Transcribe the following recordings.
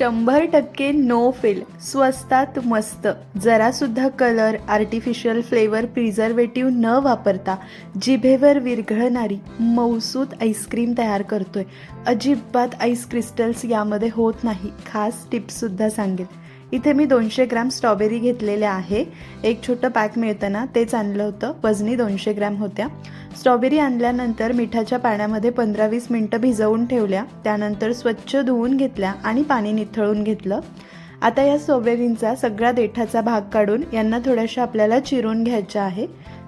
शंभर टक्के नो फिल स्वस्तात मस्त. जरासुद्धा कलर आर्टिफिशियल फ्लेवर प्रिझर्वेटिव्ह न वापरता जिभेवर विरघळणारी मौसूत आईस्क्रीम तयार करतोय. अजिबात आईस क्रिस्टल्स यामध्ये होत नाही. खास टिप्ससुद्धा सांगेल. इथे मी दोनशे ग्रॅम स्ट्रॉबेरी घेतलेल्या आहे. एक छोटं पॅक मिळतं ना तेच आणलं होतं. वजनी दोनशे ग्रॅम होत्या. स्ट्रॉबेरी आणल्यानंतर मिठाच्या पाण्यामध्ये पंधरा वीस मिनटं भिजवून ठेवल्या. त्यानंतर स्वच्छ धुवून घेतल्या आणि पाणी निथळून घेतलं. आता या स्ट्रॉबेरींचा सगळा देठाचा भाग काढून यांना थोड्याशा आपल्याला चिरून घ्यायच्या आहे.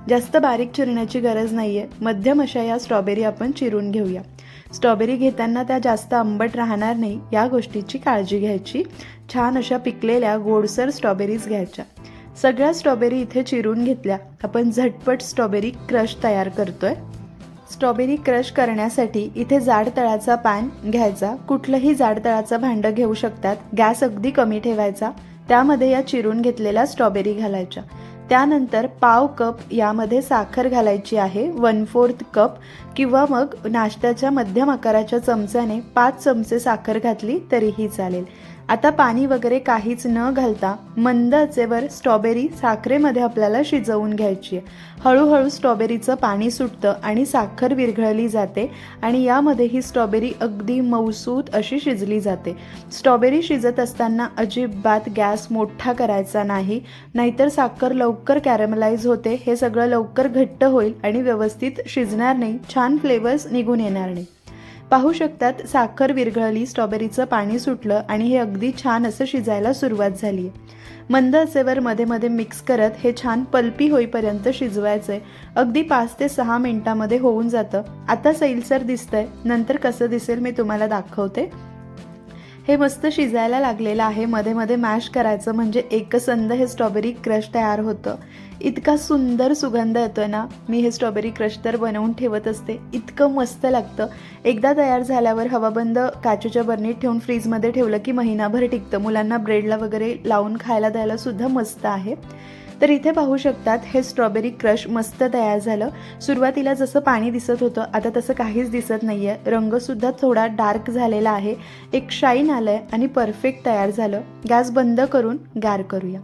जास्त बारीक चिरण्याची गरज नाही आहे मध्यम अशा या स्ट्रॉबेरी आपण चिरून घेऊया. स्ट्रॉबेरी घेताना त्या जास्त आंबट राहणार नाही या गोष्टीची काळजी घ्यायची. छान अशा पिकलेल्या गोडसर स्ट्रॉबेरीज घ्यायच्या. सगळ्या स्ट्रॉबेरी इथे चिरून घेतल्या. आपण झटपट स्ट्रॉबेरी क्रश तयार करतोय. स्ट्रॉबेरी क्रश करण्यासाठी इथे जाड तळाचा पॅन घ्यायचा. कुठलंही जाड तळाचं भांडं घेऊ शकतात. गॅस अगदी कमी ठेवायचा. त्यामध्ये या चिरून घेतलेल्या स्ट्रॉबेरी घालायच्या. त्यानंतर पाव कप यामध्ये साखर घालायची आहे. वन फोर्थ कप किंवा मग नाश्त्याच्या मध्यम आकाराच्या चमच्याने पाच चमचे साखर घातली तरीही चालेल. आता पाणी वगैरे काहीच न घालता मंद आचेवर स्ट्रॉबेरी साखरेमध्ये आपल्याला शिजवून घ्यायची आहे. हळूहळू स्ट्रॉबेरीचं पाणी सुटतं आणि साखर विरघळली जाते आणि यामध्ये ही स्ट्रॉबेरी अगदी मऊसूत अशी शिजली जाते. स्ट्रॉबेरी शिजत असताना अजिबात गॅस मोठा करायचा नाही नाहीतर साखर लवकर कॅरमलाइज होते हे सगळं लवकर घट्ट होईल आणि व्यवस्थित शिजणार नाही छान फ्लेवर्स निघून येणार नाही. पाहू शकतात साखर विरघळली स्ट्रॉबेरीचं पाणी सुटलं आणि हे अगदी छान असं शिजायला सुरुवात झाली आहे मंद असेवर मध्ये मध्ये मिक्स करत हे छान पल्पी होईपर्यंत शिजवायचंय. अगदी पाच ते सहा मिनिटामध्ये होऊन जातं. आता सैलसर दिसतंय. नंतर कसं दिसेल मी तुम्हाला दाखवते. हे मस्त शिजायला लागलेलं आहे. मध्ये मध्ये मॅश करायचं म्हणजे एकसंद हे स्ट्रॉबेरी क्रश तयार होतं. इतका सुंदर सुगंध येतोय ना. मी हे स्ट्रॉबेरी क्रश तर बनवून ठेवत असते. इतकं मस्त लागतं. एकदा तयार झाल्यावर हवाबंद काचूच्या बर्नीत ठेवून फ्रीजमध्ये ठेवलं की महिनाभर टिकतं. मुलांना ब्रेडला वगैरे लावून खायला द्यायला सुद्धा मस्त आहे. तर इथे पाहू शकतात हे स्ट्रॉबेरी क्रश मस्त तयार झालं. सुरुवातीला जसं पाणी दिसत होतं आता तसं काहीच दिसत नाही आहे रंगसुद्धा थोडा डार्क झालेला आहे. एक शाईन आलं आहे आणि परफेक्ट तयार झालं. गॅस बंद करून गार करूया.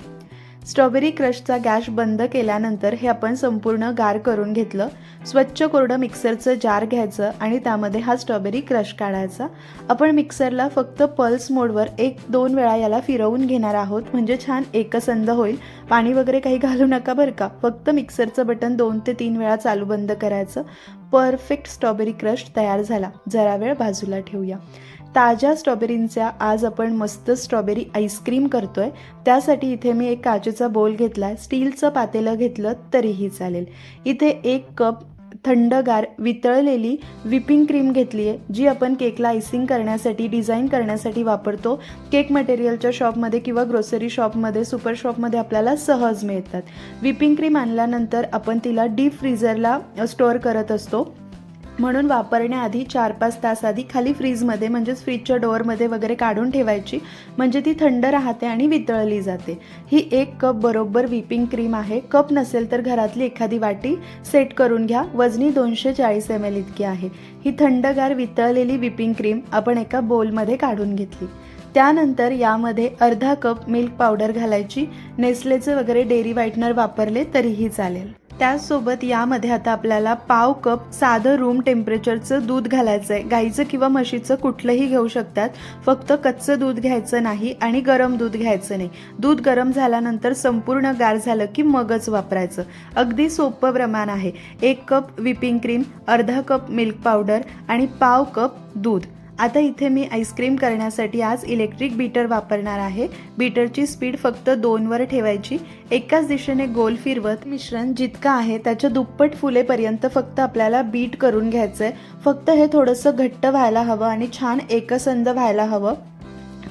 स्ट्रॉबेरी क्रशचा गॅस बंद केल्यानंतर हे आपण संपूर्ण गार करून घेतलं. स्वच्छ कोरडं मिक्सरचं जार घ्यायचं आणि त्यामध्ये हा स्ट्रॉबेरी क्रश काढायचा. आपण मिक्सरला फक्त पल्स मोडवर एक दोन वेळा याला फिरवून घेणार आहोत. म्हणजे छान एकसंध होईल. पाणी वगैरे काही घालू नका बरं का. फक्त मिक्सरचं बटन दोन ते तीन वेळा चालू बंद करायचं. परफेक्ट स्ट्रॉबेरी क्रश तयार झाला. जरा वेळ बाजूला ठेवूया. ताज्या स्ट्रॉबेरींच्या आज आपण मस्त स्ट्रॉबेरी आईस्क्रीम करतोय. त्यासाठी इथे मी एक काचेचा बोल घेतला स्टीलचं पातेलं घेतलं तरीही चालेल. इथे एक कप थंडगार वितळलेली व्हिपिंग क्रीम घेतली आहे जी आपण केकला आयसिंग करण्यासाठी डिझाईन करण्यासाठी वापरतो. केक मटेरियलच्या शॉपमध्ये किंवा ग्रोसरी शॉपमध्ये सुपर शॉपमध्ये आपल्याला सहज मिळतात. व्हिपिंग क्रीम आणल्यानंतर आपण तिला डीप फ्रीझरला स्टोअर करत असतो. म्हणून वापरण्याआधी चार पाच तास आधी खाली फ्रीजमध्ये म्हणजेच फ्रीजच्या डोअरमध्ये वगैरे काढून ठेवायची. म्हणजे ती थंड राहते आणि वितळली जाते. ही एक कप बरोबर व्हिपिंग क्रीम आहे. कप नसेल तर घरातली एखादी वाटी सेट करून घ्या. वजनी दोनशे चाळीस एम एल इतकी आहे. ही थंडगार वितळलेली व्हिपिंग क्रीम आपण एका बोलमध्ये काढून घेतली. त्यानंतर यामध्ये अर्धा कप मिल्क पावडर घालायची. नेस्लेचे वगैरे डेअरी व्हाईटनर वापरले तरीही चालेल. त्याचसोबत यामध्ये आता आपल्याला पाव कप साधं रूम टेम्परेचरचं दूध घालायचं आहे गाईचं किंवा म्हशीचं कुठलंही घेऊ शकतात. फक्त कच्चं दूध घ्यायचं नाही आणि गरम दूध घ्यायचं नाही. दूध गरम झाल्यानंतर संपूर्ण गार झालं की मगच वापरायचं. अगदी सोपं प्रमाण आहे. एक कप व्हिपिंग क्रीम अर्धा कप मिल्क पावडर आणि पाव कप दूध. आता इथे मी आईस्क्रीम करण्यासाठी आज इलेक्ट्रिक बीटर वापरणार आहे. बीटरची स्पीड फक्त दोनवर ठेवायची. एकाच दिशेने गोल फिरवत मिश्रण जितकं आहे त्याच्या दुप्पट फुलेपर्यंत फक्त आपल्याला बीट करून घ्यायचं आहे फक्त हे थोडंसं घट्ट व्हायला हवं आणि छान एकसंध व्हायला हवं.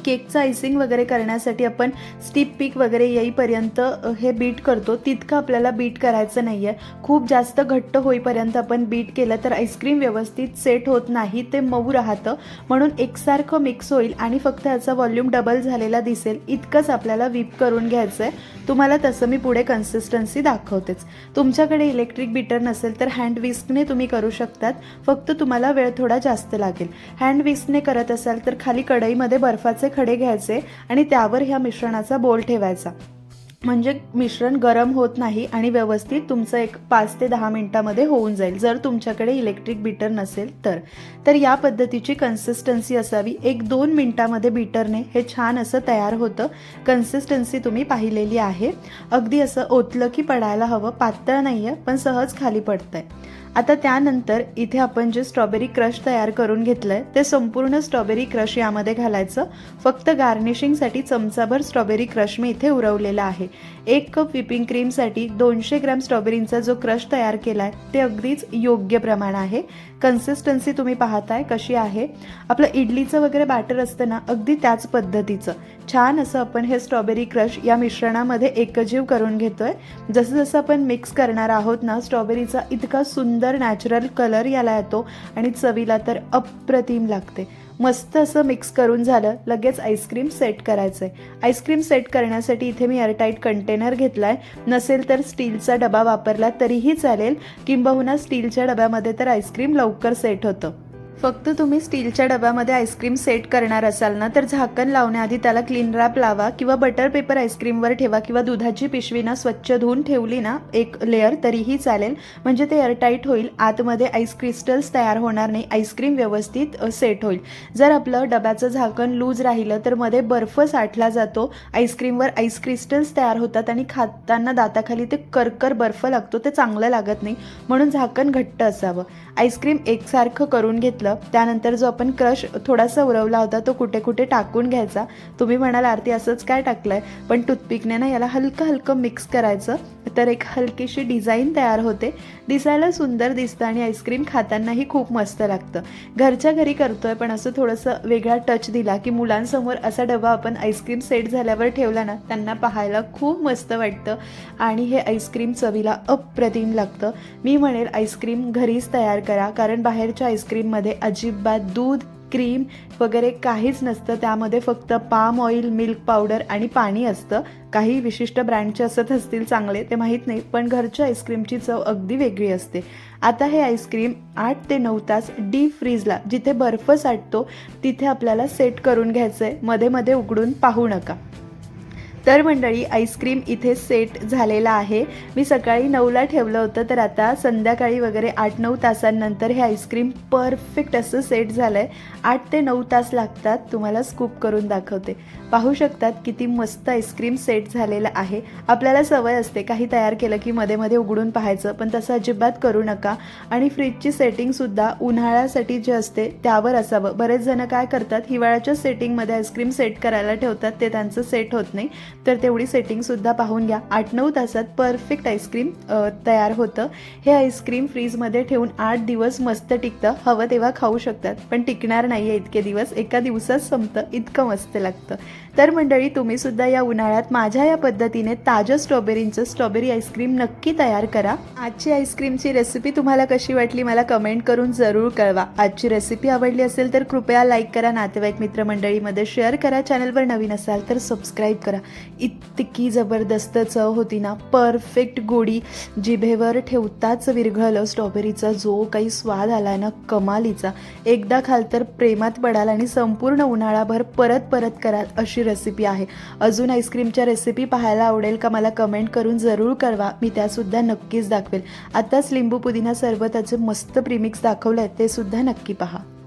केकचं आयसिंग वगैरे करण्यासाठी आपण स्टीप पीक वगैरे येईपर्यंत हे बीट करतो. तितकं आपल्याला बीट करायचं नाही आहे खूप जास्त घट्ट होईपर्यंत आपण बीट केलं तर आईस्क्रीम व्यवस्थित सेट होत नाही ते मऊ राहतं. म्हणून एकसारखं मिक्स होईल आणि फक्त याचा व्हॉल्यूम डबल झालेला दिसेल इतकंच आपल्याला व्हीप करून घ्यायचं आहे तुम्हाला तसं मी पुढे कन्सिस्टन्सी दाखवतेच. तुमच्याकडे इलेक्ट्रिक बीटर नसेल तर हँड विस्कने तुम्ही करू शकतात. फक्त तुम्हाला वेळ थोडा जास्त लागेल. हँड विस्कने करत असाल तर खाली कढईमध्ये बर्फाचे खडे घ्यायचे आणि त्यावर ह्या मिश्रणाचा बोल ठेवायचा. म्हणजे मिश्रण गरम होत नाही आणि व्यवस्थित तुमचं एक पाच ते दहा मिनिटामध्ये होऊन जाईल. जर तुमच्याकडे इलेक्ट्रिक बीटर नसेल तर. तर या पद्धतीची कन्सिस्टन्सी असावी. एक दोन मिनिटामध्ये बीटरने हे छान असं तयार होतं. कन्सिस्टन्सी तुम्ही पाहिलेली आहे. अगदी असं ओतलं की पडायला हवं. पातळ नाही आहे पण सहज खाली पडतंय. आता त्यानंतर इथे आपण जे स्ट्रॉबेरी क्रश तयार करून घेतलंय ते संपूर्ण स्ट्रॉबेरी क्रश यामध्ये घालायचं. फक्त गार्निशिंगसाठी चमचाभर स्ट्रॉबेरी क्रश मी इथे उरवलेला आहे. एक कप व्हिपिंग क्रीमसाठी दोनशे ग्रॅम स्ट्रॉबेरींचा जो क्रश तयार केला आहे ते अगदीच योग्य प्रमाण आहे. कन्सिस्टन्सी तुम्ही पाहताय कशी आहे. आपलं इडलीचं वगैरे बॅटर असतं ना अगदी त्याच पद्धतीचं. छान असं आपण हे स्ट्रॉबेरी क्रश या मिश्रणामध्ये एकजीव करून घेतोय. जसं जसं आपण मिक्स करणार आहोत ना स्ट्रॉबेरीचा इतका सुंदर नॅचरल कलर याला येतो आणि चवीला तर अप्रतिम लागते. मस्त असं मिक्स करून झालं लगेच आईस्क्रीम सेट करायचं आहे आईस्क्रीम सेट करण्यासाठी इथे मी एअरटाईट कंटेनर घेतला आहे नसेल तर स्टीलचा डबा वापरला तरीही चालेल. किंबहुना स्टीलच्या डब्यामध्ये तर आईस्क्रीम लवकर सेट होतं. फक्त तुम्ही स्टीलच्या डब्यामध्ये आईस्क्रीम सेट करणार असाल ना तर झाकण लावण्याआधी त्याला क्लीन रॅप लावा किंवा बटर पेपर आईस्क्रीमवर ठेवा किंवा दुधाची पिशवी ना स्वच्छ धुवून ठेवली ना एक लेअर तरीही चालेल. म्हणजे ते एअरटाईट होईल आतमध्ये आईस क्रिस्टल्स तयार होणार नाही आईस्क्रीम व्यवस्थित सेट होईल. जर आपलं डब्याचं झाकण लूज राहिलं तर मध्ये बर्फ साठला जातो आईस्क्रीमवर आईस क्रिस्टल्स तयार होतात आणि खाताना दाताखाली ते करकर बर्फ लागतो ते चांगलं लागत नाही म्हणून झाकण घट्ट असावं. आईस्क्रीम एकसारखं करून घेतलं त्यानंतर जो आपण क्रश थोडासा उरवला होता तो कुठे कुठे टाकून घ्यायचा. तुम्ही म्हणाल आरती असंच काय टाकलंय? पण टूथपिकने ना याला हलकं हलकं मिक्स करायचं. तर एक हलकीशी डिझाईन तयार होते. दिसायला सुंदर दिसतं आणि आईस्क्रीम खातानाही खूप मस्त लागतं. घरच्या घरी करतोय पण असं थोडंसं वेगळा टच दिला की मुलांसमोर असा डबा आपण आईस्क्रीम सेट झाल्यावर ठेवला ना त्यांना पाहायला खूप मस्त वाटतं. आणि हे आईस्क्रीम चवीला अप्रतिम लागतं. मी म्हणेल आईस्क्रीम घरीच तयार करा कारण बाहेरच्या आईस्क्रीममध्ये अजिबात दूध क्रीम वगैरे काहीच नसतं. त्यामध्ये फक्त पाम ऑइल मिल्क पावडर आणि पाणी असतं. काही विशिष्ट ब्रँडचे असत असतील चांगले ते माहीत नाही पण घरच्या आईस्क्रीमची चव अगदी वेगळी असते. आता हे आईस्क्रीम आठ ते नऊ तास डीप फ्रीजला जिथे बर्फ साठतो तिथे आपल्याला सेट करून घ्यायचं आहे मध्ये मध्ये उघडून पाहू नका. तर मंडळी आईस्क्रीम इथे सेट झालेला आहे. मी सकाळी नऊला ठेवलं होतं तर आता संध्याकाळी वगैरे आठ नऊ तासांनंतर हे आईस्क्रीम परफेक्ट असं सेट झालं आहे आठ ते नऊ तास लागतात तुम्हाला स्कूप करून दाखवते. पाहू शकतात किती मस्त आईस्क्रीम सेट झालेलं आहे. आपल्याला सवय असते काही तयार केलं की मध्ये मध्ये उघडून पाहायचं पण तसं अजिबात करू नका. आणि फ्रीजची सेटिंगसुद्धा उन्हाळ्यासाठी जे असते त्यावर असावं. बरेच जण काय करतात हिवाळ्याच्या सेटिंगमध्ये आईस्क्रीम सेट करायला ठेवतात ते त्यांचं सेट होत नाही. तर तेवढी सेटिंगसुद्धा पाहून घ्या. आठ नऊ तासात परफेक्ट आईस्क्रीम तयार होतं. हे आईस्क्रीम फ्रीजमध्ये ठेवून आठ दिवस मस्त टिकतं. हवं तेव्हा खाऊ शकतात. पण टिकणार नाही आहे इतके दिवस. एका दिवसात संपतं. इतकं मस्त लागतं. तर मंडळी तुम्ही सुद्धा या उन्हाळ्यात माझ्या या पद्धतीने ताजं स्ट्रॉबेरींचं स्ट्रॉबेरी आईस्क्रीम नक्की तयार करा. आजची आईस्क्रीमची रेसिपी तुम्हाला कशी वाटली मला कमेंट करून जरूर कळवा. आजची रेसिपी आवडली असेल तर कृपया लाईक करा. नातेवाईक मित्रमंडळीमध्ये शेअर करा. चॅनलवर नवीन असाल तर सबस्क्राईब करा. इतकी जबरदस्त चव होती ना. परफेक्ट गोडी जिभेवर ठेवताच विरघळलं. स्ट्रॉबेरीचा जो काही स्वाद आला ना कमालीचा. एकदा खाल तर प्रेमात पडाल आणि संपूर्ण उन्हाळाभर परत परत कराल अशी रेसिपी आहे. अजून आईस्क्रीमच्या रेसिपी पाहायला आवडेल का मला कमेंट करून जरूर कळवा. मी त्यासुद्धा नक्कीच दाखवेल. आताच लिंबू पुदिना सरबताचे मस्त प्रीमिक्स दाखवलं आहे ते सुद्धा नक्की पहा.